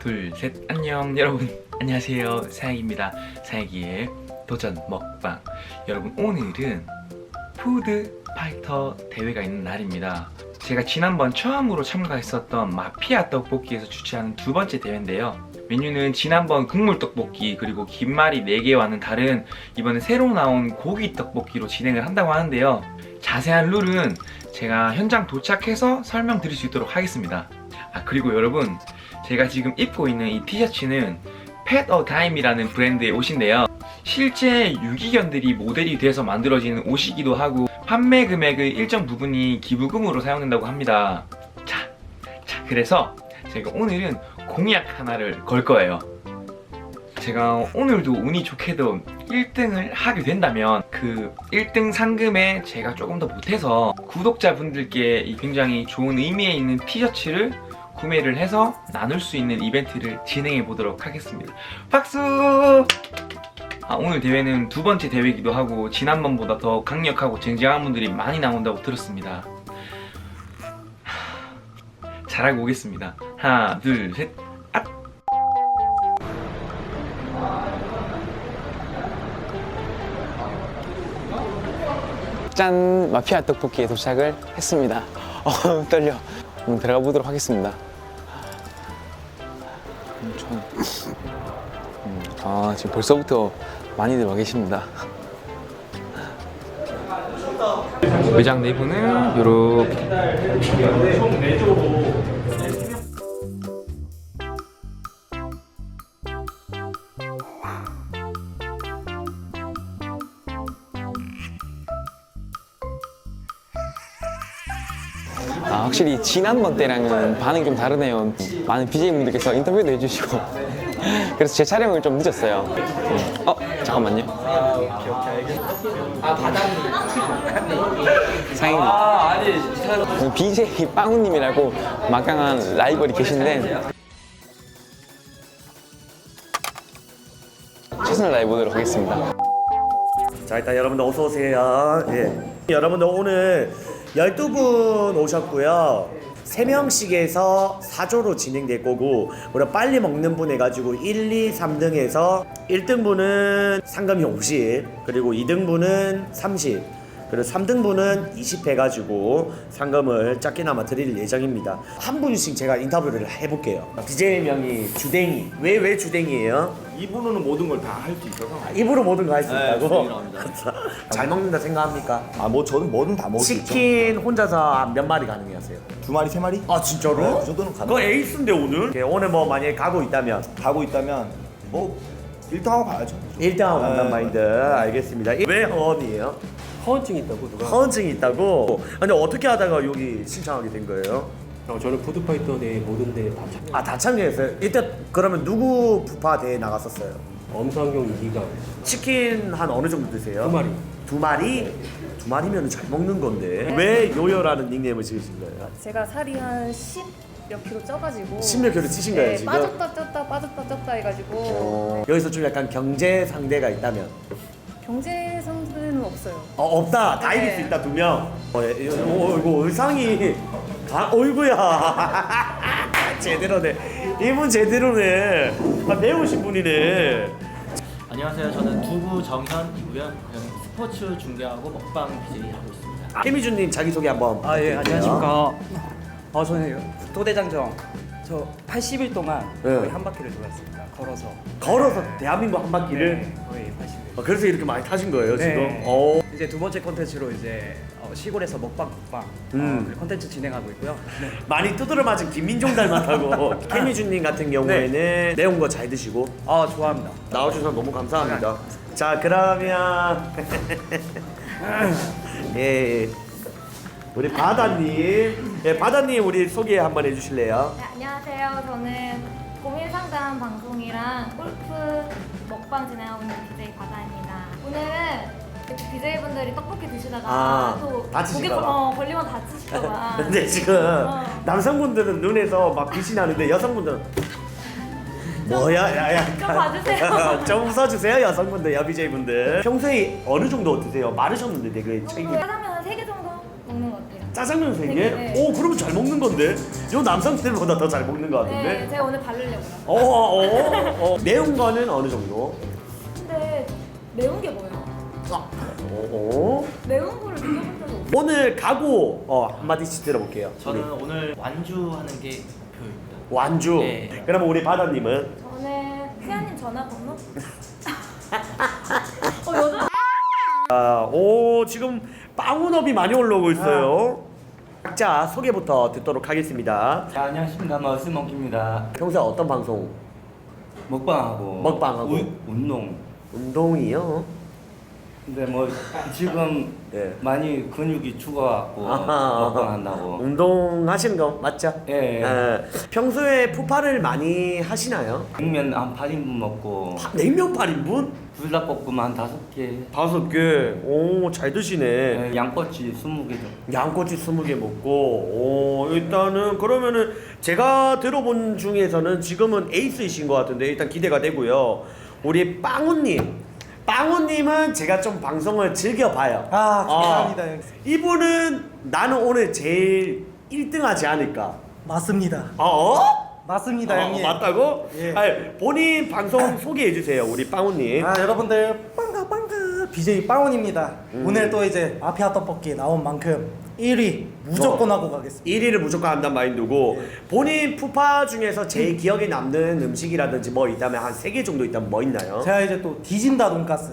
둘, 셋, 안녕 여러분. 안녕하세요. 사약입니다. 사약이의 도전 먹방. 여러분 오늘은 푸드 파이터 대회가 있는 날입니다. 제가 지난번 처음으로 참가했었던 마피아 떡볶이에서 주최하는 두 번째 대회인데요. 메뉴는 지난번 국물 떡볶이 그리고 김말이 4개와는 다른 이번에 새로 나온 고기 떡볶이로 진행을 한다고 하는데요. 자세한 룰은 제가 현장 도착해서 설명드릴 수 있도록 하겠습니다. 아 그리고 여러분 제가 지금 입고 있는 이 티셔츠는 팻어 다임이라는 브랜드의 옷인데요. 실제 유기견들이 모델이 돼서 만들어지는 옷이기도 하고 판매 금액의 일정 부분이 기부금으로 사용된다고 합니다. 자, 자 그래서 제가 오늘은 공약 하나를 걸 거예요. 제가 오늘도 운이 좋게도 1등을 하게 된다면 그 1등 상금에 제가 조금 더 보태서 구독자분들께 이 굉장히 좋은 의미에 있는 티셔츠를 구매를 해서 나눌 수 있는 이벤트를 진행해 보도록 하겠습니다. 박수! 아, 오늘 대회는 두 번째 대회이기도 하고 지난번보다 더 강력하고 쟁쟁한 분들이 많이 나온다고 들었습니다. 하, 잘하고 오겠습니다. 하나, 둘, 셋. 앗! 짠 마피아 떡볶이에 도착을 했습니다. 어 떨려. 음, 들어가 보도록 하겠습니다. 음, 전- 음, 아 지금 벌써부터 많이들 와 계십니다. 매장 내부는 요렇게 아 확실히 지난번 때랑은 반응이 좀 다르네요. 많은 BJ분들께서 인터뷰도 해주시고 그래서 제 촬영을 좀 늦었어요. 음. 어 잠깐만요. 사장님. 그 BJ 빵우님이라고 막강한 라이벌이 계신데 최선을 다해 보도록 하겠습니다. 자 일단 여러분들 어서 오세요. 예. 여러분들 오늘 12분 오셨고요. 3명씩에서 4조로 진행될 거고 우리 빨리 먹는 분 해가지고 1, 2, 3등에서 1등분은 상금이 50 그리고 2등분은 30 그리고 3등분은 20 해가지고 상금을 작게나마 드릴 예정입니다. 한 분씩 제가 인터뷰를 해볼게요. BJ명이 주댕이. 왜 왜 주댕이에요? 입으로는 모든 걸 다 할 수 있어서 입으로 모든 거 할 수 네, 있다고? 주댕이랍니다. 잘 먹는다 생각합니까? 아 뭐 저는 뭐든 다 먹을 수 있죠 치킨 혼자서 몇 마리 가능하세요? 두 마리 세 마리 아 진짜로? 네, 그 정도는 가능 그거 에이스인데 오늘? 예, 오늘 뭐 만약에 가고 있다면 가고 있다면 뭐 1등하고 가야죠 1등하고 간단 네, 마인드 알겠습니다 왜 허언이에요? 허언증이 있다고 누가? 허언증이 있다고? 근데 어떻게 하다가 여기 신청하게 된 거예요? 어, 저는 푸드파이터 내 모든 데에 다 참여. 아다 참여했어요? 일단 그러면 누구 부파 대회 나갔었어요? 엄상경 이기가 치킨 한 어느 정도 드세요? 두 마리. 두 마리? 두 마리면 잘 먹는 건데 왜 요요라는 닉네임을 지으신 거예요? 제가 살이 한 10 몇 킬로 쪄가지고 10몇 킬로 찌신 거예요, 네, 지금? 빠졌다 쪘다 빠졌다 쪘다 해가지고 어, 여기서 좀 약간 경제 상대가 있다면 경제 상대 는 없어요 어, 없다 다 이길 네. 수 있다 두 명 어, 예, 이거, 어, 이거 의상이 아 어이구야 제대로네 이분 제대로네 아, 배우신 분이네 안녕하세요. 저는 두부 정현이고요. 저는 스포츠 중계하고 먹방 BJ 하고 있습니다. 케미준님 자기소개 한번 아 예. 안녕하십니까. 어 저는 도대장정 저 80일 동안 네. 거의 한 바퀴를 돌았습니다. 걸어서. 걸어서 대한민국 한 바퀴를 네, 거의 80일. 어, 그래서 이렇게 많이 타신 거예요 네. 지금 어. 이제 두 번째 콘텐츠로 이제 어, 시골에서 먹방 먹방 음. 어, 그 콘텐츠 진행하고 있고요. 네. 많이 두드려 맞은 김민종 닮았다고 케미준님 같은 경우에는 매운 거 잘 드시고 아 좋아합니다. 나와주셔서 너무 감사합니다. 자 그러면 예 우리 바다님 예 바다님 우리 소개 한번 해주실래요? 네, 안녕하세요. 저는 고민 상담 방송이랑 골프 먹방 진행하고 있는 BJ 바다입니다. 오늘은 BJ 분들이 떡볶이 드시다가 아, 또 다치실까 고기 봐. 어, 걸리면 다치실까봐. 근데 지금 어. 남성분들은 눈에서 막 빛이 나는데 여성분들은 뭐야 야야 좀 봐주세요. 좀 웃어주세요 여성분들 여비제이분들 평소에 어느 정도 드세요? 마르셨는데 되게 책임 짜장면 한 3개 정도 먹는 것 같아요. 짜장면 세 개? 네. 오 그러면 잘 먹는 건데? 요 남성들보다 더 잘 먹는 것 같은데? 네, 제가 오늘 바르려고요. 어, 어, 어, 어. 매운 거는 어느 정도? 근데 매운 게 뭐예요? 어, 어. 매운 거를 느껴본 적이 없어요. 오늘 각오 어, 한마디씩 들어볼게요. 저는 오늘 완주하는 게 목표입니다. 완주. 네. 그러면 우리 바다님은 저는 세아님 전화 번호? 어, 여자 아, 오 지금 빵운업이 많이 올라오고 있어요. 각자 소개부터 듣도록 하겠습니다. 자, 안녕하십니까. 머스몽키입니다. 평소에 어떤 방송? 먹방하고 먹방하고. 우- 운동. 운동이요. 근데 뭐 지금 네. 많이 근육이 죽어갖고 아하. 먹방한다고. 운동하시는 거 맞죠? 예. 예. 평소에 푸파를 많이 하시나요? 냉면 한 8인분 먹고 파- 냉면 8인분? 불닭볶음 한 5개. 다섯 개. 오, 잘 드시네. 네, 양꼬치 20개 정도. 양꼬치 20개 먹고 오, 일단은 그러면은 제가 들어본 중에서는 지금은 에이스이신 것 같은데 일단 기대가 되고요. 우리 빵우님. 빵우님은 제가 좀 방송을 즐겨봐요. 아, 감사합니다. 어, 형님. 이분은 나는 오늘 제일 1등하지 않을까. 맞습니다. 어? 맞습니다, 어, 형님. 맞다고? 예. 아니, 본인 방송 소개해 주세요, 우리 빵우님. 아, 여러분들 빵가 빵가 BJ 빵원입니다. 음. 오늘 또 이제 마피아 떡볶이 나온 만큼 1위 무조건 하고 가겠습니다. 1위를 무조건 한단 마인드고 예. 본인 푸파 중에서 제일 기억에 남는 음식이라든지 뭐 있다면 한 세 개 정도 있다면 뭐 있나요? 제가 이제 또 디진다 돈가스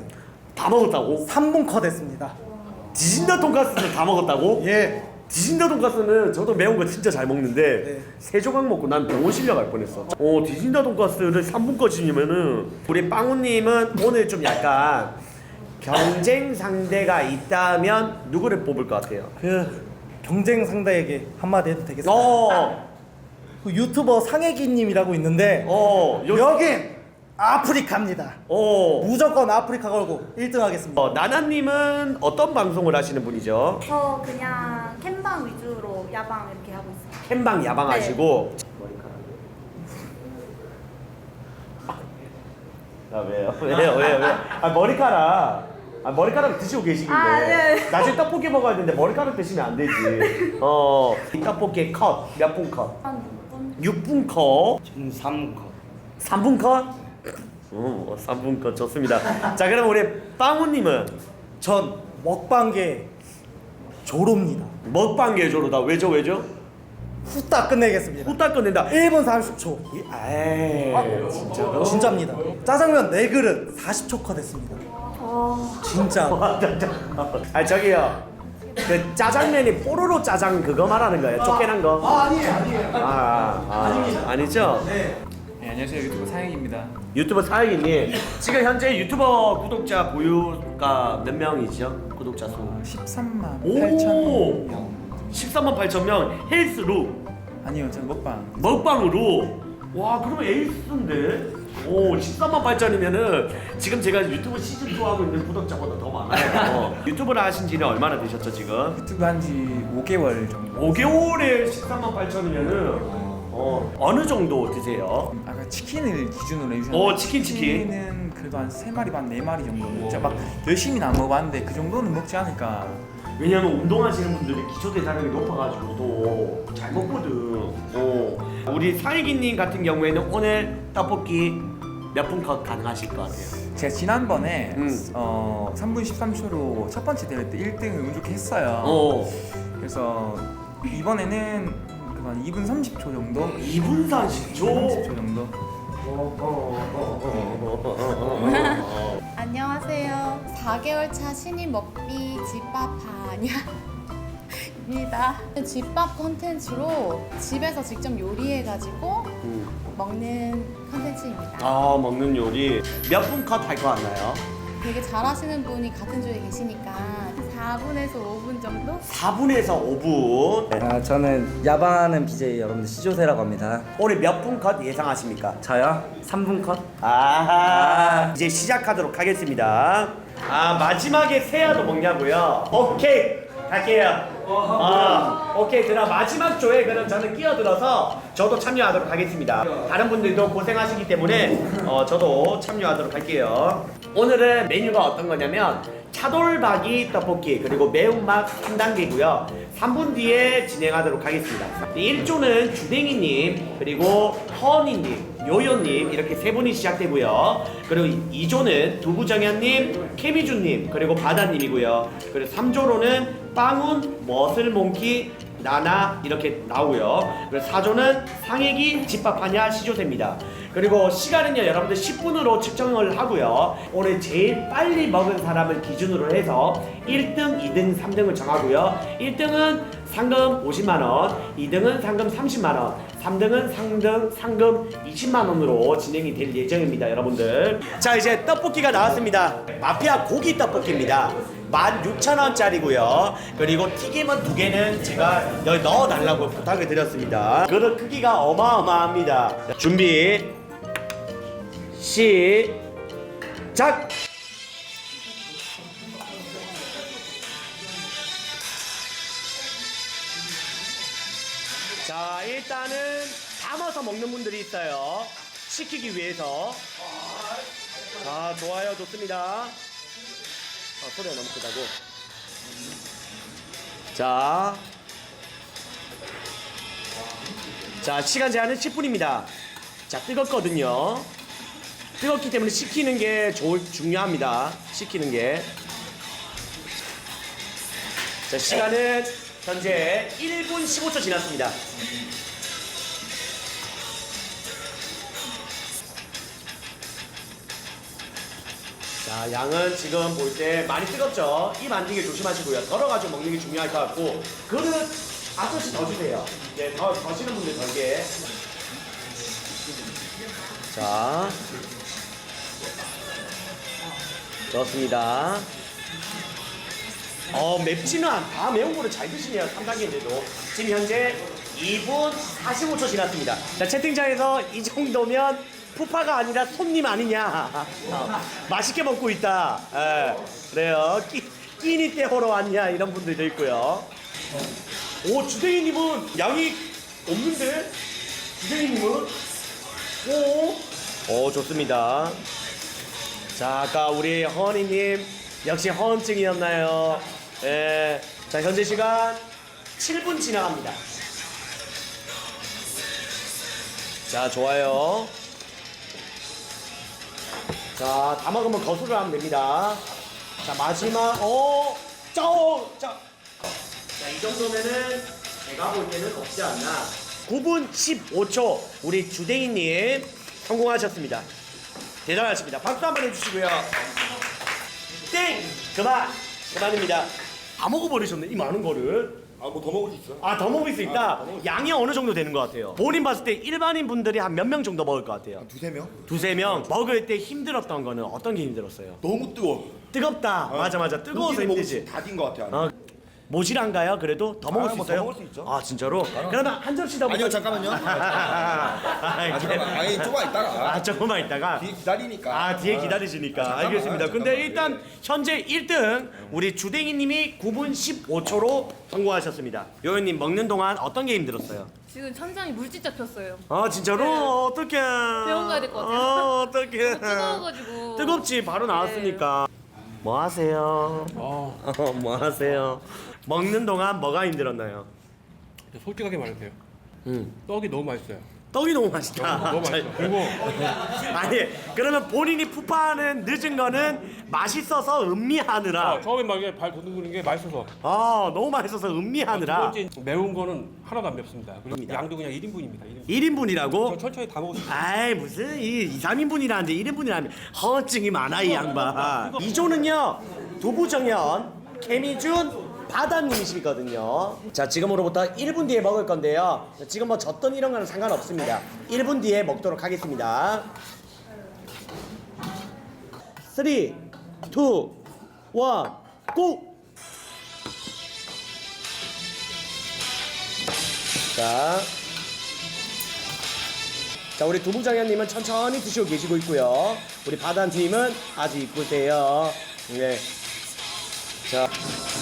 다 먹었다고? 3분 컷 했습니다. 디진다 돈가스를 다 먹었다고? 예. 디진다 돈가스는 저도 매운 거 진짜 잘 먹는데 네. 세 조각 먹고 난 병원 실려갈 뻔했어. 어 디진다 돈가스를 3분까지면은 우리 빵우님은 오늘 좀 약간 경쟁 상대가 있다면 누구를 뽑을 것 같아요? 그 경쟁 상대에게 한마디 해도 되겠습니까? 어, 그 유튜버 상혜기님이라고 있는데 어, 여, 여긴 아프리카입니다. 어. 무조건 아프리카 걸고 1등 하겠습니다. 어, 나나님은 어떤 방송을 하시는 분이죠? 저 그냥 캠방 위주로 야방 이렇게 하고 있어요. 캠방 야방 하시고 아 왜요? 왜요? 왜요? 왜요? 아 머리카락 아 머리카락 드시고 계시길래 아, 네. 나중에 떡볶이 먹어야 되는데 머리카락 드시면 안 되지 어 이 떡볶이 컷 몇 분 컷? 한 6분? 6분 컷? 지금 3컷. 3분 컷? 어 3분 컷 좋습니다 자 그럼 우리 빵우님은 전 먹방계 조로입니다. 먹방 계조로다 왜죠 왜죠? 후딱 끝내겠습니다. 후딱 끝낸다 1분 30초. 에이 진짜로? 진짜입니다. 짜장면 4그릇 40초 컷 했습니다. 진짜. 아 저기요 그 짜장면이 뽀로로 짜장 그거 말하는 거예요 쫓겨난 거? 아, 아니에요, 아니에요. 아, 아, 아니죠? 네. 네, 안녕하세요 유튜브 사행입니다. 유튜버 사장님 지금 현재 유튜버 구독자 보유가 몇 명이죠? 구독자 수 13만 오! 13만 8천 명 헬스로 아니요, 저는 먹방. 먹방으로 와 그러면 에이스인데 오 13만 8천이면은 지금 제가 유튜브 시즌 2 하고 있는 구독자보다 더 많아요 유튜브를 하신 지는 얼마나 되셨죠 지금? 유튜브 한지 5개월 정도. 5개월에 13만 8천이면은 어, 어느 정도 드세요? 아까 치킨을 기준으로 해주셨는데 어, 치킨, 치킨. 치킨은 그래도 한 3마리 반 4마리 정도 먹죠. 막 열심히는 안 먹어봤는데 그 정도는 먹지 않을까. 왜냐면 운동하시는 분들이 기초 대사량이 높아가지고 또 잘 먹거든. 어. 우리 사이기님 같은 경우에는 오늘 떡볶이 몇 분 컷 가능하실 것 같아요. 제가 지난번에 음. 어, 3분 13초로 첫 번째 대회 때 1등을 운 좋게 했어요. 어. 그래서 이번에는 그한 2분 30초 정도? 2분 40초. 30초 정도? 안녕하세요. 4개월 차 신입 먹비 집밥하 냐입니다. 집밥 컨텐츠로 집에서 직접 요리해가지고 음. 먹는 컨텐츠입니다. 아 먹는 요리 몇 분 컷할것 같나요? 되게 잘하시는 분이 같은 조에 계시니까 4분에서 5분 정도? 4분에서 5분. 아, 저는 야방하는 BJ 여러분들 시조세라고 합니다. 오늘 몇 분 컷 예상하십니까? 저요? 3분 컷? 아하 이제 시작하도록 하겠습니다 아 마지막에 세야도 먹냐고요? 오케이 갈게요 아 오케이 그럼 마지막 조에 그럼 저는 끼어들어서 저도 참여하도록 하겠습니다 다른 분들도 고생하시기 때문에 어, 저도 참여하도록 할게요 오늘은 메뉴가 어떤 거냐면 차돌박이 떡볶이 그리고 매운맛 3단계고요. 3분 뒤에 진행하도록 하겠습니다. 1조는 주댕이님 그리고 허니님 요요님 이렇게 세 분이 시작되고요. 그리고 2조는 두부정현님, 케미준님 그리고 바다님이고요. 그리고 3조로는 빵운, 머슬몽키, 나나 이렇게 나오고요. 그리고 4조는 상액이 집합하냐 시조세입니다. 그리고 시간은요 여러분들 10분으로 측정을 하고요. 오늘 제일 빨리 먹은 사람을 기준으로 해서 1등, 2등, 3등을 정하고요. 1등은 상금 50만 원, 2등은 상금 30만 원, 3등은 상등 상금 20만 원으로 진행이 될 예정입니다, 여러분들. 자, 이제 떡볶이가 나왔습니다. 마피아 고기 떡볶이입니다. 16,000원짜리고요. 그리고 튀김은 두 개는 제가 여기 넣어 달라고 부탁을 드렸습니다. 그릇 크기가 어마어마합니다. 준비 시작. 자, 일단은 담아서 먹는 분들이 있어요. 시키기 위해서. 자, 좋아요. 좋습니다. 아, 소리가 너무 크다고. 자. 자, 시간 제한은 10분입니다. 자, 뜨겁거든요. 뜨겁기 때문에 식히는 게 좋을, 중요합니다. 식히는 게. 자, 시간은 현재 1분 15초 지났습니다. 자, 양은 지금 볼 때 많이 뜨겁죠? 입안 튀게 조심하시고요. 덜어가지고 먹는 게 중요할 것 같고, 그릇 아저씨 더 주세요. 네, 더, 더 시는 분들 덜게. 자. 좋습니다. 어, 맵지는 않, 다 매운 거를 잘 드시네요. 3단계인데도. 지금 현재 2분 45초 지났습니다. 자, 채팅창에서 이 정도면 푸파가 아니라 손님 아니냐. 어, 맛있게 먹고 있다. 예, 그래요. 끼, 끼니 때우러 왔냐. 이런 분들도 있고요. 오, 주댕이님은 양이 없는데? 주댕이님은? 오, 오, 좋습니다. 자, 아까 우리 허니님 역시 허언증이었나요? 예. 자, 현재 시간 7분 지나갑니다. 자, 좋아요. 자, 다 먹으면 거수를 하면 됩니다. 자, 마지막, 어, 짜, 짜. 자, 이 정도면은 제가 볼 때는 없지 않나. 9분 15초 우리 주댕이님 성공하셨습니다. 대단하십니다. 박수 한번 해주시고요. 땡! 그만! 그만입니다. 다 먹어버리셨네, 이 많은 거를. 아 뭐 더 먹을 수 있어? 아, 더 먹을 수 있다? 양이 어느 정도 되는 것 같아요? 본인 봤을 때 일반인 분들이 한 몇 명 정도 먹을 것 같아요? 두세 명? 두세 명? 먹을 때 힘들었던 거는 어떤 게 힘들었어요? 너무 뜨거워. 뜨겁다. 맞아, 맞아. 뜨거워서 힘들지. 다딘 것 같아. 어, 모질한가요? 그래도 더 먹을 아, 수 뭐더 있어요? 먹을 수 있죠. 아 진짜로? 그러면 한 접시 더 아니요 먹을- 잠깐만요. 아, 아 잠깐만. 아니 조금만 있다가. 아 조금만 있다가 뒤에 기다리니까. 아 뒤에 기다리시니까 잠깐만, 알겠습니다. 근데 잠깐만. 일단 현재 1등 우리 주댕이님이 9분 15초로 성공하셨습니다. 요요님 먹는 동안 어떤 게 힘들었어요? 지금 천장이 물집 잡혔어요. 아 진짜로 어떡해? 병원 가야 될것 같아요. 어, 어떡해? 뜨거워가지고. 뜨겁지 바로 나왔으니까. 뭐 하세요? 어, 어, 뭐 하세요? 먹는 동안 뭐가 힘들었나요? 솔직하게 말해주세요. 음. 떡이 너무 맛있어요. 떡이 너무 맛있다. 어, 너무 맛있어. 그리고 아니 그러면 본인이 푸파하는 늦은 거는 맛있어서 음미하느라 아, 처음에 막 이게 발 도둑거리는 게 맛있어서. 아 너무 맛있어서 음미하느라 두 번째 매운 거는 하나도 안 맵습니다. 그리고 양도 그냥 1인분입니다. 1인분. 1인분이라고? 천천히 다 있어요. 아이 무슨 이 2, 3인분이라는데 1인분이라면 허증이 많아 이 양반 이조는요 두부정연 케미준 바다님이시거든요 자 지금으로부터 1분 뒤에 먹을 건데요 지금 뭐 졌던 이런 거는 상관없습니다 1분 뒤에 먹도록 하겠습니다 3 2 1 고! 자 자 우리 두부장현님은 천천히 드시고 계시고 있고요. 우리 아직 있고 있대요. 네. 자,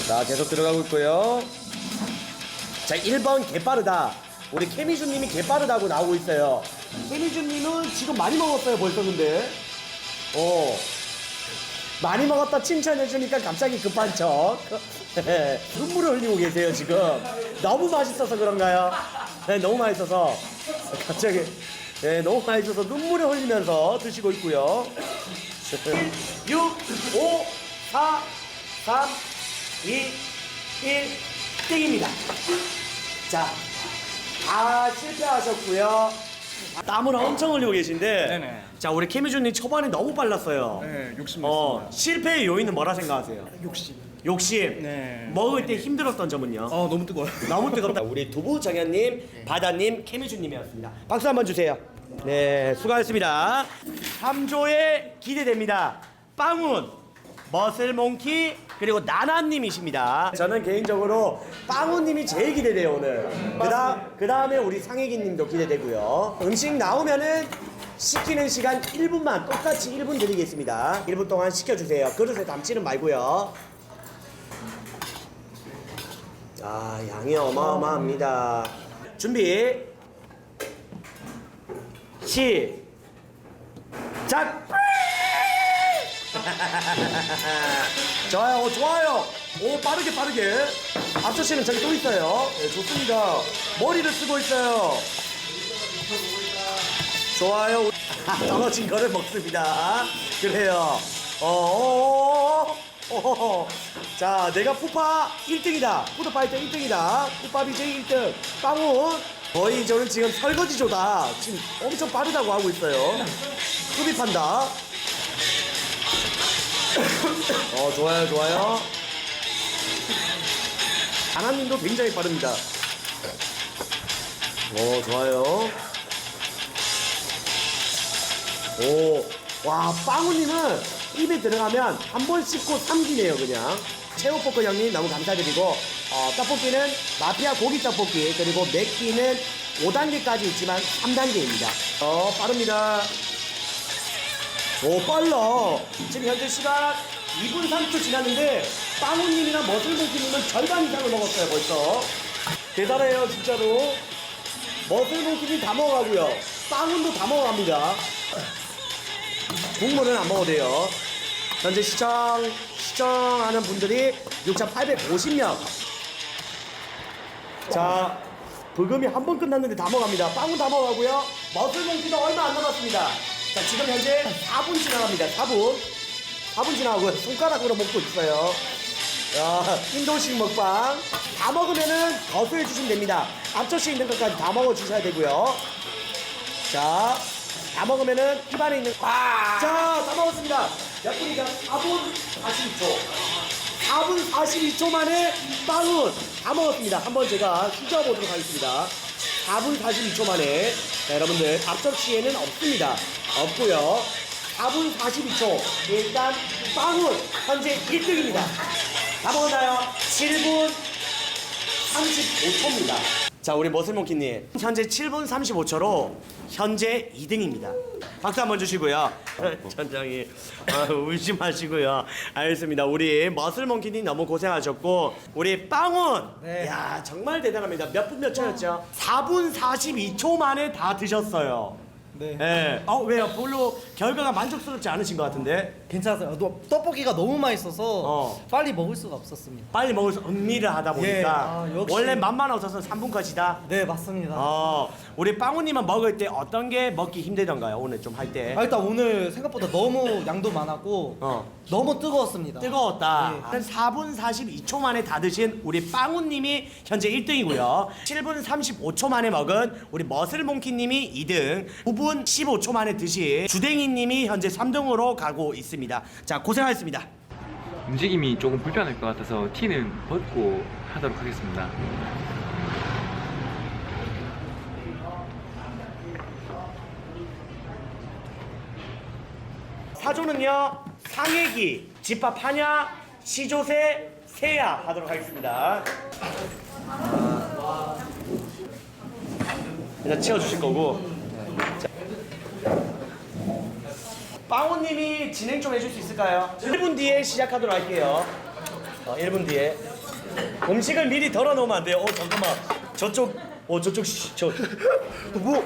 자 계속 들어가고 있고요. 자 1번 개빠르다. 우리 케미준님이 개빠르다고 나오고 있어요. 케미준님은 지금 많이 먹었어요 벌써 근데. 어. 많이 먹었다 칭찬해주니까 갑자기 급한 척. 눈물을 흘리고 계세요, 지금. 너무 맛있어서 그런가요? 네, 너무 맛있어서. 갑자기. 네, 너무 맛있어서 눈물을 흘리면서 드시고 있고요. 1, 6, 5, 4, 3, 2, 1, 띵입니다. 자, 다 실패하셨고요. 땀을 엄청 흘리고 계신데. 네네. 자, 우리 케미준님 초반에 너무 빨랐어요. 네, 욕심 어, 실패의 요인은 뭐라 생각하세요? 욕심. 욕심. 네. 먹을 때 힘들었던 점은요? 어, 너무 뜨거워요. 너무 뜨겁다. 우리 두부 정현님, 바다님, 케미준님이었습니다. 박수 한번 주세요. 네, 수고하셨습니다. 3조에 기대됩니다. 빵운, 머슬몽키, 그리고 나나님이십니다. 저는 개인적으로 빵운님이 제일 기대돼요 오늘. 그다음 그 다음에 우리 상혜기님도 기대되고요. 음식 나오면은 시키는 시간 1분만 똑같이 1분 드리겠습니다. 1분 동안 시켜주세요. 그릇에 담지는 말고요. 아 양이 어마어마합니다. 준비 시작. 좋아요, 오, 좋아요. 오 빠르게 빠르게. 앞서 씨는 저기 또 있어요. 네, 좋습니다. 머리를 쓰고 있어요. 좋아요. 떨어진 거를 먹습니다. 그래요. 어, 어, 어, 어. 자, 내가 푸파 1등이다. 푸드파이터 1등이다. 푸파 BJ 1등. 빵훈. 거의 저는 지금 설거지조다. 지금 엄청 빠르다고 하고 있어요. 흡입한다. 어, 좋아요, 좋아요. 하나님도 굉장히 빠릅니다. 오, 좋아요. 오, 와, 빵우님은 입에 들어가면 한 번 씹고 삼기네요, 그냥. 최후포크 형님 너무 감사드리고, 어, 떡볶이는 마피아 고기 떡볶이, 그리고 맵기는 5단계까지 있지만 3단계입니다. 어, 빠릅니다. 오, 빨라. 지금 현재 시간 2분 3초 지났는데, 빵우님이랑 머슬봉키님은 절반 이상을 먹었어요, 벌써. 대단해요, 진짜로. 머슬봉키님 다 먹어가고요. 빵운도 다 먹어갑니다. 국물은 안 먹어도 돼요. 현재 시청, 시청하는 분들이 6,850명. 자, 불금이 한 번 끝났는데 다 먹어갑니다. 빵은 다 먹어가고요. 머슬몽키도 얼마 안 남았습니다. 자, 지금 현재 4분 지나갑니다. 4분. 4분 지나가고요. 손가락으로 먹고 있어요. 야, 인도식 먹방. 다 먹으면은 거수해 주시면 됩니다. 앞접시에 있는 것까지 다 먹어 주셔야 되고요. 자, 다 먹으면은 입안에 있는 와! 자, 다 먹었습니다. 몇 분이죠? 4분 42초. 4분 42초 만에 빵은 다 먹었습니다. 한번 제가 휘저어 보도록 하겠습니다. 4분 42초 만에 자, 여러분들 앞접시에는 없습니다. 없고요. 4분 42초. 일단 빵은 현재 1등입니다. 다 먹었나요? 7분 35초입니다. 자, 우리 머슬몽키님. 현재 7분 35초로 현재 2등입니다. 박수 한번 주시고요. 천장이 아, 울지 마시고요. 알겠습니다. 우리 머슬몽키님 너무 고생하셨고 우리 빵운. 네. 야 정말 대단합니다. 몇 분 몇 초였죠? 4분 42초 만에 다 드셨어요. 네. 예. 어 왜요? 별로 결과가 만족스럽지 않으신 것 같은데 괜찮았어요. 너- 떡볶이가 너무 맛있어서 어. 빨리 먹을 수가 없었습니다. 빨리 먹을 수 음미를 하다 보니까 예, 아, 역시. 원래 맛만 없어서 3분 컷이다. 네, 맞습니다. 어, 우리 빵우님은 먹을 때 어떤 게 먹기 힘들던가요? 오늘 좀 할 때. 아, 일단 오늘 생각보다 너무 양도 많았고 어. 너무 뜨거웠습니다. 뜨거웠다. 네. 한 4분 42초 만에 다 드신 우리 빵우님이 현재 1등이고요. 7분 35초 만에 먹은 우리 머슬몽키님이 2등. 9분 15초 만에 드신 주댕이님이 현재 3등으로 가고 있습니다. 자, 고생하셨습니다. 움직임이 조금 불편할 것 같아서 티는 벗고 하도록 하겠습니다. 사조는요 상해기, 집합하냐, 시조새, 새야 하도록 하겠습니다. 일단 치워주실 거고. 자. 빵호님이 진행 좀 해줄 수 있을까요? 1분 뒤에 시작하도록 할게요. 어, 1분 뒤에. 음식을 미리 덜어놓으면 안 돼요. 어, 잠깐만. 저쪽, 어, 저쪽, 시, 저. 뭐?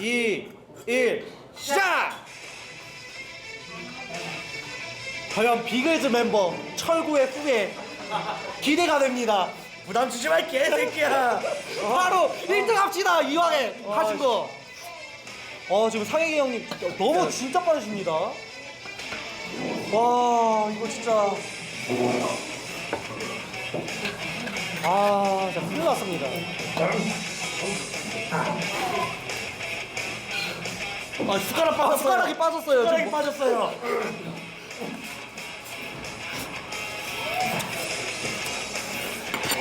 2, 1, 시작! 과연 비글즈 멤버 철구의 후예 기대가 됩니다. 부담 주지 마 개새끼야. 바로 1등 합시다 이왕에 하신 거. 어 지금 상혜기 형님 너무 진짜 빠르십니다. 와 이거 진짜 아 진짜 큰일 났습니다. 아 숟가락 빠졌어요. 숟가락이 빠졌어요. 숟가락이 지금. 빠졌어요.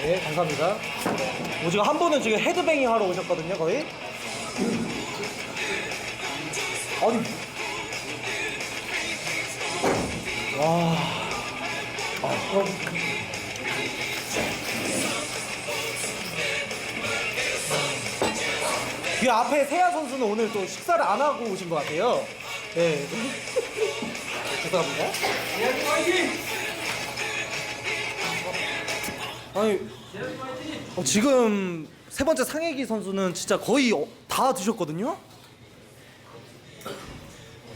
네 감사합니다. 뭐 지금 한 분은 지금 헤드뱅잉 하러 오셨거든요 거의. 아니 와. 아, 그럼. 이 앞에 세아 선수는 오늘 또 식사를 안 하고 오신 것 같아요. 네. 죄송합니다. 아니 어, 지금 세 번째 상혜기 선수는 진짜 거의 어, 다 드셨거든요.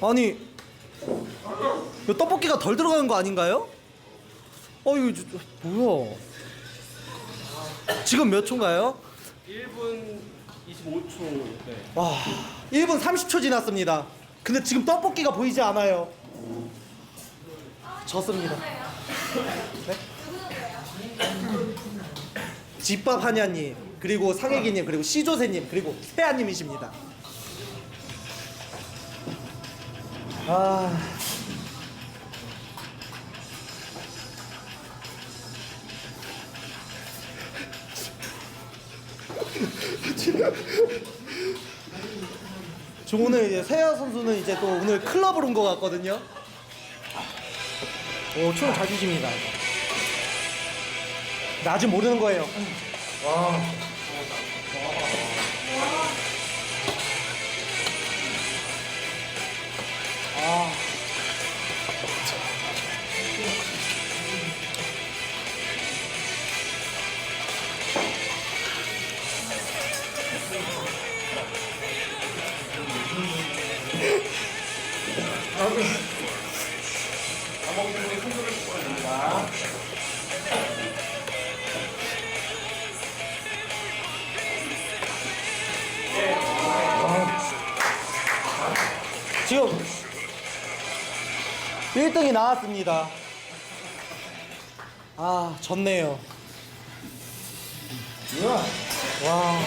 아니 이 떡볶이가 덜 들어가는 거 아닌가요? 어 이거 저- 저- 뭐야? 지금 몇 초인가요? 1분 25초. 네. 와 1분 30초 지났습니다. 근데 지금 떡볶이가 보이지 않아요. 졌습니다. 네? 집밥 한야님 그리고 상혜기님 그리고 시조새님 그리고 세아님이십니다. 아. 저 오늘 이제 세아 선수는 이제 또 오늘 클럽을 온 것 같거든요. 오, 춤잘 추십니다. 나 아직 모르는 거예요. 지금 1등이 나왔습니다. 아, 졌네요. 와.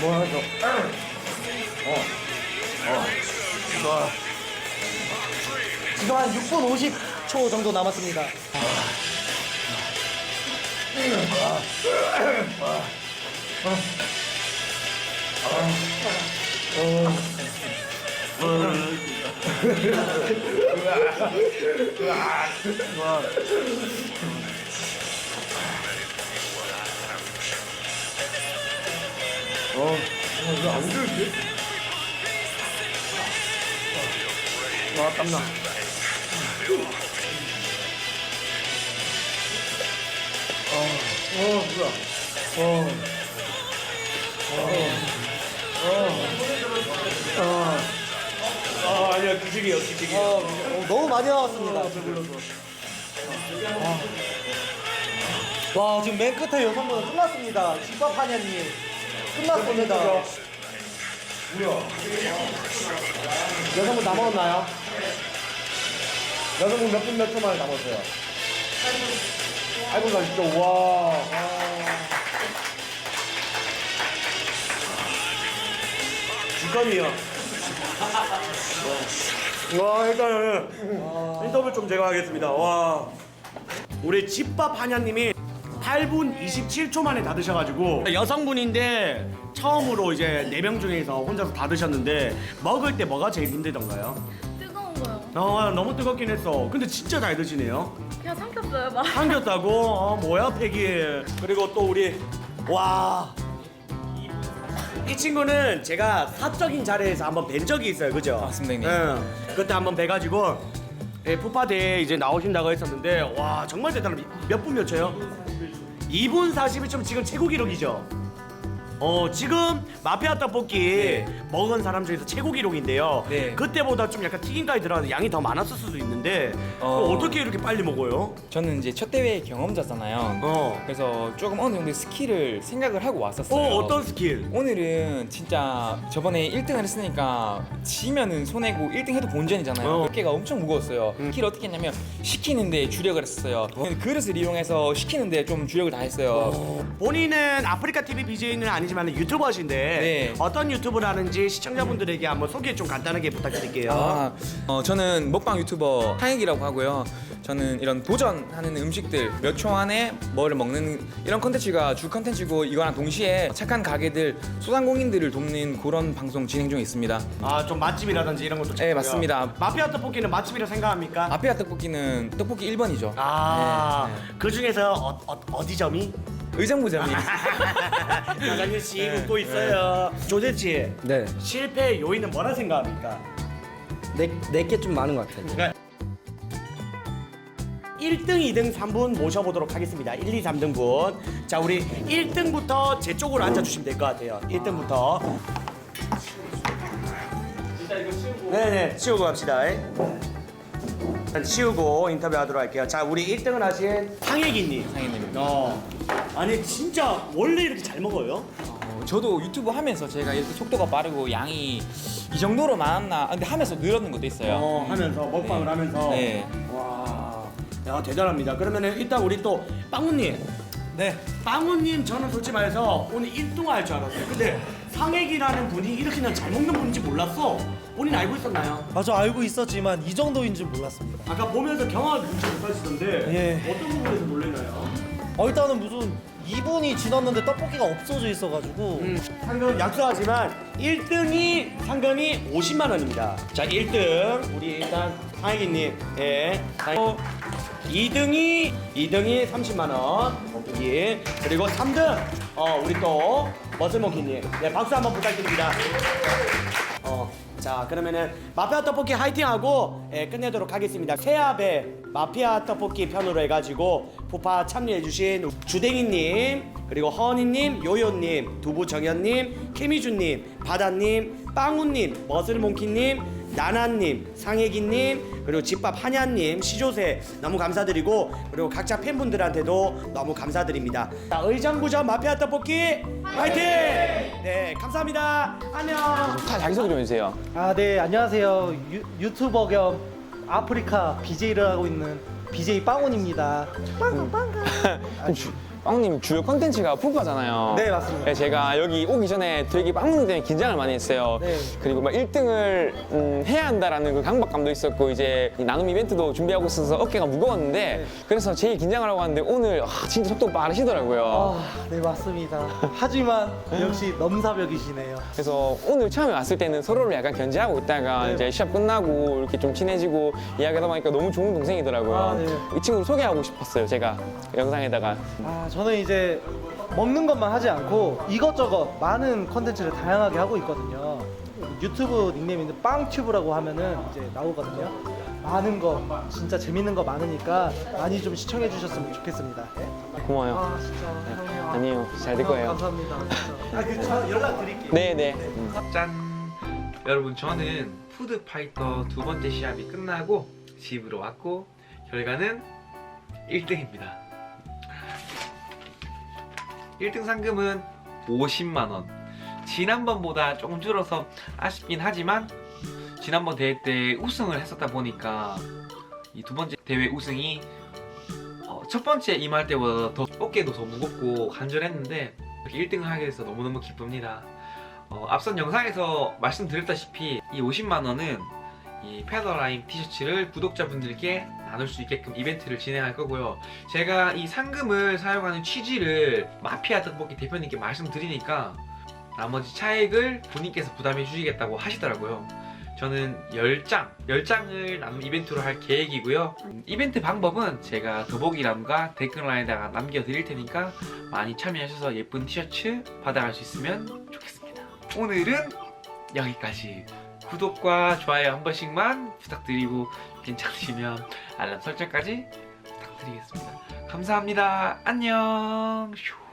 뭐야, 이거. 지금 한 6분 50초 정도 남았습니다. 아 아 안 들지? 와 땀나 어 뭐야 어어어 니야 기식이요 기식이. 어, 어, 너무 많이 나왔습니다. 아. 와 지금 맨 끝에 여성분은 끝났습니다. 집밥 한야님 끝났습니다. 여성분 남았나요? 여성분 몇 분 몇 초 만에 남았어요? 아이고 나 진짜 와. 직관이요. 와 일단은 인터뷰 좀 제가 하겠습니다. 와 우리 집밥 한야님이 8분 27초 만에 다 드셔가지고 여성분인데 처음으로 이제 4명 중에서 혼자서 다 드셨는데 먹을 때 뭐가 제일 힘들던가요? 뜨거운 거요. 아 너무 뜨겁긴 했어. 근데 진짜 잘 드시네요. 그냥 삼켰어요, 막. 삼겼다고? 어, 뭐야 패기. 그리고 또 우리 와. 이 친구는 제가 사적인 자리에서 한번 뵌 적이 있어요, 그죠? 맞습니다, 형님. 응. 그때 한번 뵈가지고 예, 푸파대에 이제 나오신다고 했었는데 와 정말 대단합니다. 몇분 몇 초요? 2분 41초 지금 최고 기록이죠. 어 지금 마피아 떡볶이 먹은 사람 중에서 최고 기록인데요. 네. 그때보다 좀 약간 튀김까지 들어가서 양이 더 많았을 수도 있는데 어... 어떻게 이렇게 빨리 먹어요? 저는 이제 첫 대회 경험자잖아요. 어. 그래서 조금 어느 정도 스킬을 생각을 하고 왔었어요. 어 어떤 스킬? 오늘은 진짜 저번에 1등을 했으니까 지면은 손해고 1등 해도 본전이잖아요. 어. 어깨가 엄청 무거웠어요. 스킬 어떻게 했냐면 시키는데 주력을 했어요. 그릇을 이용해서 시키는데 좀 주력을 다 했어요. 본인은 아프리카 TV BJ는 아니지만 유튜버신데 네. 어떤 유튜브를 하는지 시청자분들에게 한번 소개 좀 간단하게 부탁드릴게요. 아, 어, 저는 먹방 유튜버 하익이라고 하고요. 저는 이런 도전하는 음식들 몇 초 안에 뭐를 먹는 이런 컨텐츠가 주 컨텐츠고 이거랑 동시에 착한 가게들, 소상공인들을 돕는 그런 방송 진행 중에 있습니다. 아 좀 맛집이라든지 이런 것도 네, 맞습니다. 마피아 떡볶이는 맛집이라 생각합니까? 아피아 떡볶이는 떡볶이 1번이죠. 아, 네, 그 중에서 어, 어, 어디 점이? 의정부점이 나장님 씨 웃고 있어요. 조제치 네. 실패의 요인은 뭐라 생각합니까? 내, 내게 좀 많은 것 같아요. 1등, 2등, 3분 모셔보도록 하겠습니다. 1, 2, 3등 분. 자, 우리 1등부터 제 쪽으로 앉아주시면 될 것 같아요. 1등부터. 네네, 치우고 갑시다. 일단 치우고 인터뷰하도록 할게요. 자, 우리 1등을 하신 상혜기님. 상혜님. 어. 아니, 진짜 원래 이렇게 잘 먹어요? 어, 저도 유튜브 하면서 제가 이렇게 속도가 빠르고 양이 이 정도로 많았나 아, 근데 하면서 늘었는 것도 있어요. 어, 하면서, 먹방을 네. 하면서. 네. 와, 야 대단합니다. 그러면은 일단 우리 또 빵우님. 네. 빵우님 저는 솔직히 말해서 오늘 1등 할 줄 알았어요. 근데 상액이라는 분이 이렇게 잘 먹는 분인지 몰랐어. 본인 알고 있었나요? 아, 저 알고 있었지만 이 정도인 줄 몰랐습니다. 아까 보면서 경험을 눈치 못 하시던데 예. 어떤 부분에서 놀래나요? 어, 일단은 무슨 2분이 지났는데 떡볶이가 없어져 있어가지고. 상금 약속하지만 1등이 상금이 50만 원입니다. 자, 1등. 우리 일단 상혜기님, 예, 2등이 2등이 30만 원, 예, 그리고 3등. 어 우리 또 머슬모키님, 네 박수 한번 부탁드립니다. 어. 자 그러면은 마피아 떡볶이 화이팅하고 예, 끝내도록 하겠습니다. 세압의 마피아 떡볶이 편으로 해가지고 푸파 참여해주신 주댕이님 그리고 허니님 요요님 두부정현님 케미주님 바다님 빵우님 머슬몽키님 나나님 상혜기님 그리고 집밥 한야님 시조새 너무 감사드리고 그리고 각자 팬분들한테도 너무 감사드립니다 자 의정부점 마피아 떡볶이 화이팅 네 감사합니다 안녕 다 자기소개 좀 해주세요. 아, 네, 안녕하세요. 유, 유튜버 겸 아프리카 BJ를 하고 있는 BJ 빵온입니다. 주, 빵님 주요 컨텐츠가 푸파잖아요. 네, 맞습니다. 제가 여기 오기 전에 되게 빵님 때문에 긴장을 많이 했어요. 네. 그리고 막 1등을 음, 해야 한다라는 그 강박감도 있었고 이제 이 나눔 이벤트도 준비하고 있어서 어깨가 무거웠는데 그래서 제일 긴장을 하고 왔는데 오늘 아, 진짜 속도 빠르시더라고요. 아, 네, 맞습니다. 하지만 역시 넘사벽이시네요. 그래서 오늘 처음에 왔을 때는 서로를 약간 견제하고 있다가 네. 이제 시합 끝나고 이렇게 좀 친해지고 이야기하다 보니까 너무 좋은 동생이더라고요. 아, 네. 이 친구를 소개하고 싶었어요, 제가 그 영상에다가. 아, 저는 이제 먹는 것만 하지 않고 이것저것 많은 컨텐츠를 다양하게 하고 있거든요. 유튜브 닉네임인데 빵튜브라고 하면은 이제 나오거든요. 많은 거 진짜 재밌는 거 많으니까 많이 좀 시청해 주셨으면 좋겠습니다. 고마워요. 아 진짜 형님 아니요, 잘 될 거예요. 감사합니다. 진짜. 아그 연락 드릴게요. 네, 네. 짠! 여러분 저는 푸드 파이터 두 번째 시합이 끝나고 집으로 왔고 결과는 1등입니다. 1등 상금은 50만 원. 지난번보다 조금 줄어서 아쉽긴 하지만 지난번 대회 때 우승을 했었다 보니까 이 두 번째 대회 우승이 어, 첫 번째 임할 때보다 더 어깨도 더 무겁고 간절했는데 이렇게 1등을 하게 돼서 너무너무 기쁩니다. 어, 앞선 영상에서 말씀드렸다시피 이 50만 원은 이 패더라임 티셔츠를 구독자분들께 나눌 수 있게끔 이벤트를 진행할 거고요. 제가 이 상금을 사용하는 취지를 마피아 떡볶이 대표님께 말씀드리니까 나머지 차액을 본인께서 부담해 주시겠다고 하시더라고요. 저는 10장, 10장을 나눔 이벤트로 할 계획이고요. 음, 이벤트 방법은 제가 더보기란과 댓글란에다가 남겨드릴 테니까 많이 참여하셔서 예쁜 티셔츠 받아갈 수 있으면 좋겠습니다. 오늘은 여기까지. 구독과 좋아요 한 번씩만 부탁드리고 괜찮으시면 알람 설정까지 부탁드리겠습니다. 감사합니다. 안녕. 슈.